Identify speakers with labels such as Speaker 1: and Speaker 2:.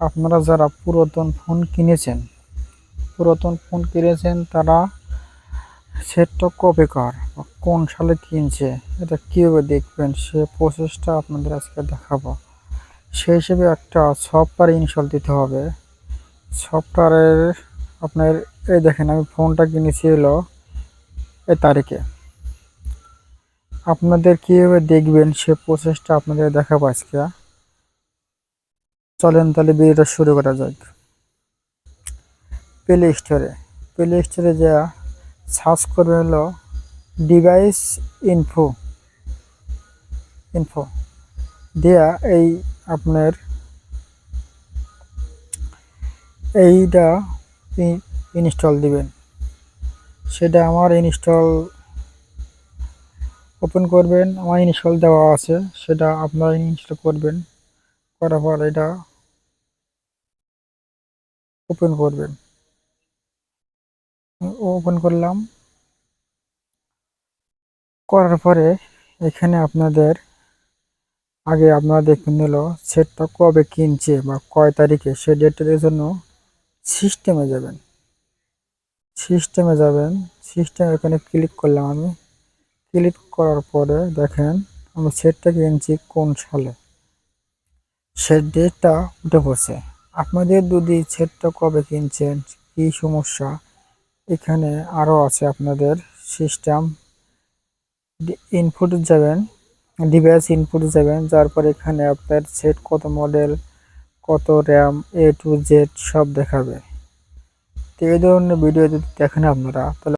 Speaker 1: আপনারা যারা পুরাতন ফোন কিনেছেন, পুরাতন ফোন কিনেছেন, তারা সেটটা কবেকার বা কোন সালে কিনছে, এটা কীভাবে দেখবেন, সে প্রসেসটা আপনাদের আজকে দেখাবো। সেই হিসেবে একটা সফটওয়্যার ইনস্টল দিতে হবে। সফটওয়্যারের আপনার, এই দেখেন আমি ফোনটা কিনেছি হলো এ তারিখে। আপনাদের কীভাবে দেখবেন, সে প্রসেসটা আপনাদের দেখাবো আজকে। চলেন তাহলে ভিডিওটা শুরু করা যাক। প্লে স্টোরে প্লে স্টোরে যা সার্চ করবে হলো ডিভাইস ইনফো ইনফো দেয়া এই আপনার এইটা ইনস্টল দিবেন। সেটা আমার ইনস্টল ওপেন করবেন। আমার ইনস্টল দেওয়া আছে। সেটা আপনারা ইনস্টল করবেন। করার পর এটা ওপেন করবেন। ওপেন করলাম। করার পরে এখানে আপনাদের আগে আপনারা দেখবেন হলো সেটটা কবে কিনছে বা কয় তারিখে, সে ডেটের জন্য সিস্টেমে যাবেন। সিস্টেমে যাবেন। সিস্টেম এখানে ক্লিক করলাম আমি। ক্লিক করার পরে দেখেন আমি সেটটা কিনছি কোন সালে। সে ডেটটা উঠে পড়ছে। আপনাদের যদি সেটটা কবে কিনছেন, কি সমস্যা? এখানে আরও আছে আপনাদের সিস্টেম ইনপুট যাবেন ডিভাইস ইনপুট যাবেন, যার পর এখানে আপনার সেট কত মডেল কত র্যাম এ টু জেড সব দেখাবে। তো এই ধরনের ভিডিও যদি দেখেন আপনারা, তাহলে